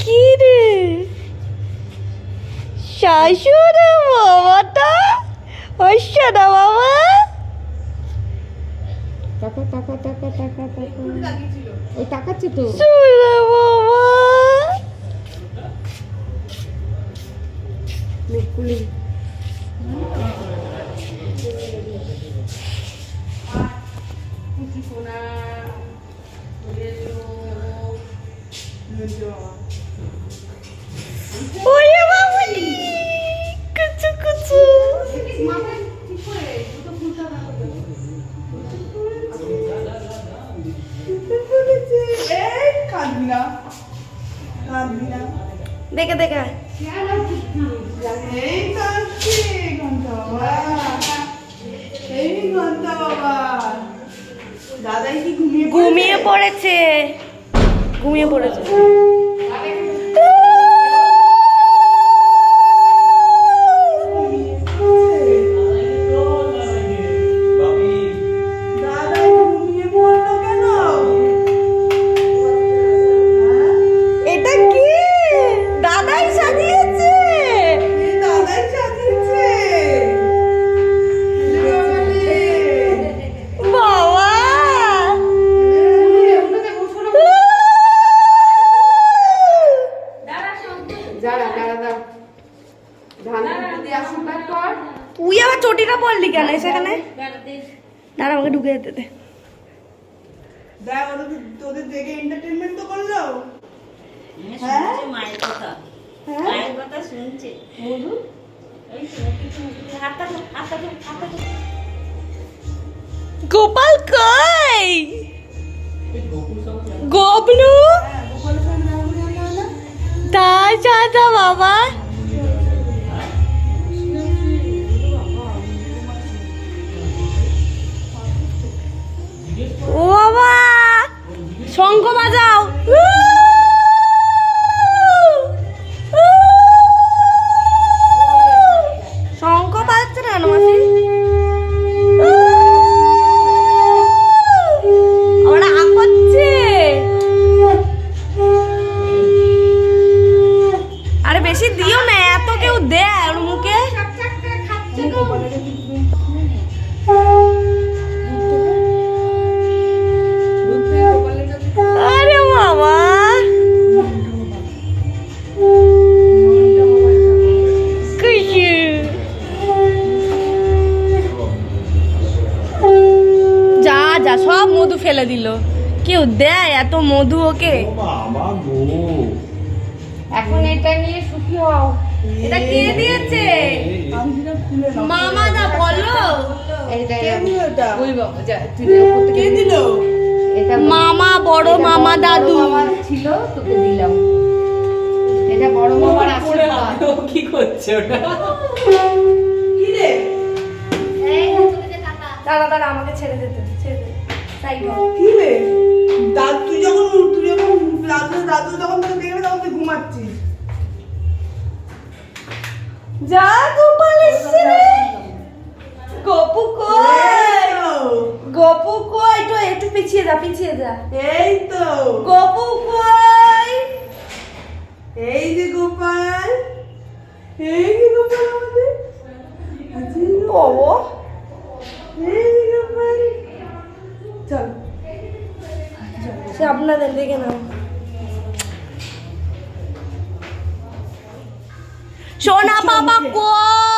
কি রে শাশুড় বাবাটা শোনা বাবা টাকা টাকা টাকা টাকা টাকা। ওই টাকাচ্ছে তো। শোনা বাবা মেকুলি ওরে বাবালি কুচু কুচু দেখে দেখে এই ঘণ্টা বাবা। ঘুমিয়ে পড়েছে। ঘুমিয়ে পড়েছে। দাঁড়া আমাকে ঢুকে যেতে দে। দেখ ওরা তোদের দেখে এন্টারটেনমেন্ট তো করল। হ্যাঁ মায়ের কথা। হ্যাঁ? মায়ের কথা শুনছে। বলুন। ধর। গোপাল কই? গবলু হ্যাঁ তাই চাচা বাবা। দেয় এত মধু ওকে। বাবা গো। এখন এটা নিয়ে সুখী হও। এটা কে দিয়েছে? মামা দা বলো। কে দিল তুই মামা বড় মামা দাদু। ছিল তোকে দিলাম। এটা বড় মামার আশীর্বাদ। কি করছে ওটা? কি রে? দাঁড়া দাঁড়া আমাকে ছেড়ে দিতে দে, ছেড়ে দে। সাইড কি রে? দাদু তুই যখন তুই যখন দাদু দাদু যখন তোকে দেখবে তখন তুই ঘুমাচ্ছিস। যা গোপাল এসছে রে গপু কই? গপু কই? তো একটু পিছিয়ে যা পিছিয়ে যা। এই তো। গপু কই? এই যে গোপাল। এই যে গোপাল আমাদের। যে বাবা। সে আপনাদের দেখে নাও। সোনা বাবা কই?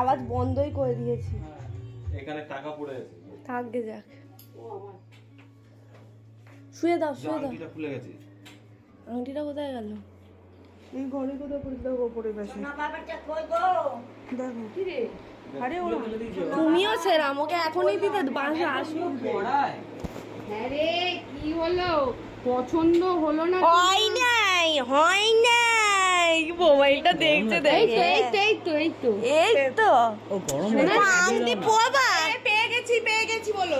আওয়াজ বন্ধই করে দিয়েছি। এখানে টাকা পড়ে আছে থাকবে যাক। শুয়ে দাও শুয়ে দাও। আংটিটা খুলে গেছে। আংটিটা কোথায় গেল? এই ঘরে কোথায় পড়ে দেখো ওপরে পাশে। দেখো। কি রে? আরে ওরা তুমিও সেরাম ওকে এখনই দিতে বাসা আসুন হ্যাঁ রে কি হলো? পছন্দ হলো না হয় নাই হয় নাই। মোবাইলটা দেখছে এই তো এই তো এই তো এই তো। এই তো। আংটি পোবা পেয়ে গেছি পেয়ে গেছি বলো।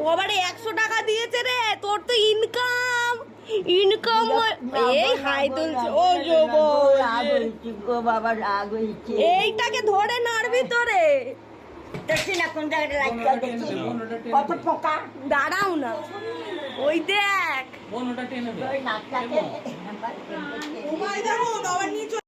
ও আবার একশো টাকা দিয়েছে রে তোর তো ইনকাম ইনকাম এই হাই তুলছে। ও যোগো বাবা রাগ হয়েছে এইটাকে ধরে নাড়বি তোরে দেখছি না কোন জায়গাটা দেখছি কত পোকা দাঁড়াও না। ওই দেখ। ওই নাকটাকে ও ভাই দেখো বাবার নিয়ে চলে